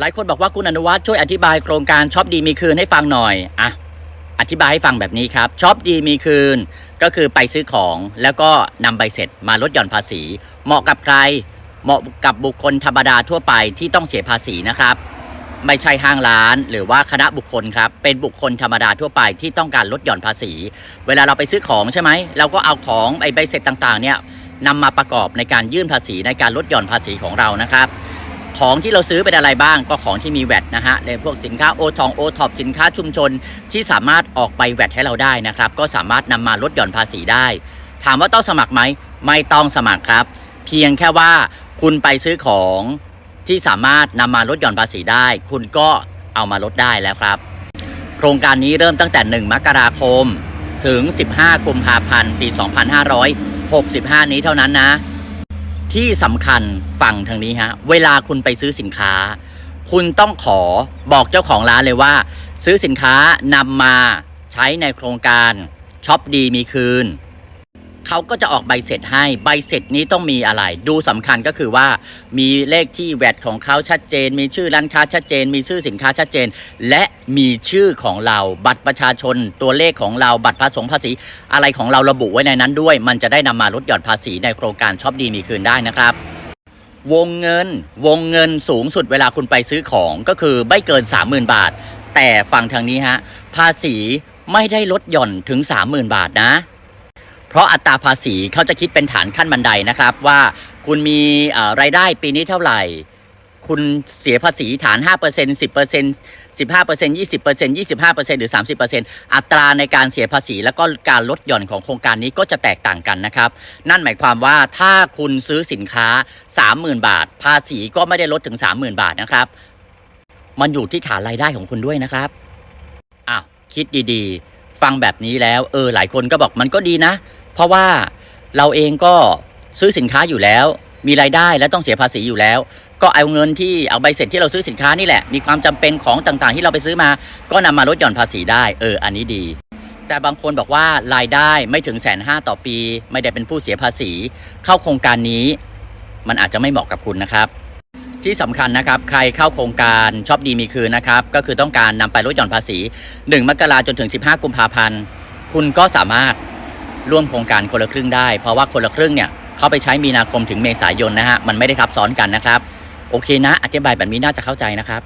หลายคนบอกว่าคุณอนุวัฒน์ช่วยอธิบายโครงการช็อปดีมีคืนให้ฟังหน่อยอะอธิบายให้ฟังแบบนี้ครับช็อปดีมีคืน ก็คือไปซื้อของแล้วก็นำใบเสร็จมาลดหย่อนภาษี เหมาะกับใคร เหมาะกับบุคคลธรรมดาทั่วไปที่ต้องเสียภาษีนะครับ ไม่ใช่ห้างร้านหรือว่าคณะบุคคลครับ เป็นบุคคลธรรมดาทั่วไปที่ต้องการลดหย่อนภาษี เวลาเราไปซื้อของใช่ไหมเราก็เอาของไอใบเสร็จต่างๆเนี่ยนำมาประกอบในการยื่นภาษีในการลดหย่อนภาษีของเรานะครับ ของที่เราซื้อเป็นอะไรบ้างก็ของที่มีแวดนะฮะในพวกสินค้าโอทองโอท็อปสินค้าชุมชนที่สามารถออกใบแวดให้เราได้นะครับ ก็สามารถนำมาลดหย่อนภาษีได้ ถามว่าต้องสมัครไหมไม่ต้องสมัครครับ เพียงแค่ว่าคุณไปซื้อของที่สามารถนำมาลดหย่อนภาษีได้ คุณก็เอามาลดได้แล้วครับ โครงการนี้เริ่มตั้งแต่ 1 มกราคม ถึง 15 กุมภาพันธ์ ปี 2565 นี้เท่านั้นนะ ที่สำคัญฝั่งทางนี้ฮะ เวลาคุณไปซื้อสินค้า คุณต้องขอบอกเจ้าของร้านเลยว่า ซื้อสินค้านำมาใช้ในโครงการช็อปดีมีคืน เขาก็จะออกใบเสร็จให้ใบเสร็จนี้ต้องมีอะไร ดูสำคัญก็คือว่ามีเลขที่แวดของเขาชัดเจน มีชื่อร้านค้าชัดเจน มีชื่อสินค้าชัดเจน และมีชื่อของเราบัตรประชาชน ตัวเลขของเราบัตรภาษีภาษี อะไรของเราระบุไว้ในนั้นด้วย มันจะได้นำมาลดหย่อนภาษีในโครงการช็อปดีมีคืนได้นะครับวงเงินวงเงินสูงสุดเวลาคุณไปซื้อของก็คือไม่เกิน 30,000 บาท แต่ฟังทางนี้ฮะ ภาษีไม่ได้ลดหย่อนถึง 30,000 บาทนะ เพราะอัตราภาษีเขาจะคิดเป็นฐานขั้นบันไดนะครับ ว่าคุณมีรายได้ปีนี้เท่าไหร่ คุณเสียภาษีฐาน 5% 10% 15% 20% 25%หรือ 30%อัตราในการเสียภาษีแล้วก็การลดหย่อนของโครงการนี้ก็จะแตกต่างกันนะครับ นั่นหมายความว่าถ้าคุณซื้อสินค้า 30,000 บาท ภาษีก็ไม่ได้ลดถึง 30,000 บาทนะครับ มันอยู่ที่ฐานรายได้ของคุณด้วยนะครับอ้าวคิดดีๆ ฟังแบบนี้แล้ว เออหลายคนก็บอกมันก็ดีนะ เพราะว่าเราเองก็ซื้อสินค้าอยู่แล้ว มีรายได้และต้องเสียภาษีอยู่แล้ว ก็เอาเงินที่เอาใบเสร็จที่เราซื้อสินค้านี่แหละ มีความจำเป็นของต่างๆ ที่เราไปซื้อมา ก็นำมาลดหย่อนภาษีได้ เออ อันนี้ดี แต่บางคนบอกว่ารายได้ไม่ถึงแสนห้าต่อปี ไม่ได้เป็นผู้เสียภาษี เข้าโครงการนี้ มันอาจจะไม่เหมาะกับคุณนะครับ ที่สำคัญนะครับ ใครเข้าโครงการชอบดีมีคืนนะครับ ก็คือต้องการนำไปลดหย่อนภาษี 1 มกราจนถึง 15 กุมภาพันธ์ คุณก็สามารถร่วมโครงการคนละครึ่งได้ เพราะว่าคนละครึ่งเนี่ยเข้าไปใช้มีนาคมถึงเมษายนนะฮะ มันไม่ได้ทับซ้อนกันนะครับ โอเคนะ อธิบายแบบนี้น่าจะเข้าใจนะครับ